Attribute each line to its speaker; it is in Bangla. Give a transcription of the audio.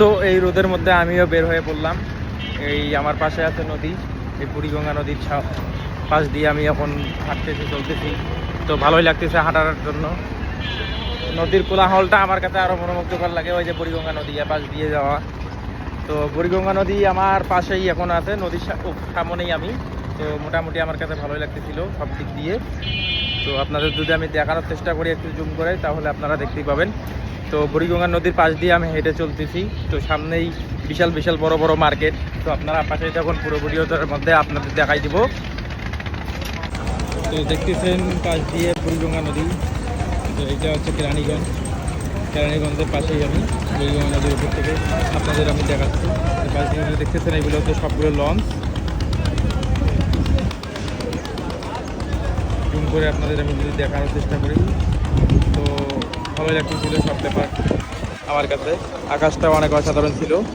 Speaker 1: তো এই রোদের মধ্যে আমিও বের হয়ে পড়লাম। এই আমার পাশে আছে নদী, এই বুড়িগঙ্গা নদীর পাশ দিয়ে আমি এখন হাঁটতেছি, চলতেছি। তো ভালোই লাগতেছে হাঁটার জন্য। নদীর কোলাহলটা আমার কাছে আরও মনোমুগ্ধকর লাগে, ওই যে বুড়িগঙ্গা নদী পাশ দিয়ে যাওয়া। তো বুড়িগঙ্গা নদী আমার পাশেই এখন আছে, নদীর সামনেই আমি। তো মোটামুটি আমার কাছে ভালোই লাগতেছিল সব দিক দিয়ে। তো আপনাদের যদি আমি দেখানোর চেষ্টা করি একটু জুম করে, তাহলে আপনারা দেখতেই পাবেন। তো বুড়িগঙ্গা নদীর পাশ দিয়ে আমি হেঁটে চলতেছি। তো সামনেই বিশাল বিশাল বড় বড় মার্কেট। তো আপনারা পাশে যখন পুরো ভিডিওটার মধ্যে আপনাদের দেখাই দিব। তো দেখতেছেন পাশ দিয়ে বুড়িগঙ্গা নদী। তো এটা হচ্ছে কেরানীগঞ্জ। কেরানীগঞ্জের পাশেই আমি বুড়িগঙ্গা নদীর উপর থেকে আপনাদের আমি দেখাচ্ছি। পাশ দিয়ে দেখতেছেন, এগুলো হচ্ছে সবগুলো লঞ্চ। জুম করে আপনাদের আমি যদি দেখানোর চেষ্টা করি। তো একটু ছিল সব ব্যাপার আমার কাছে। আকাশটা অনেক অসাধারণ ছিল।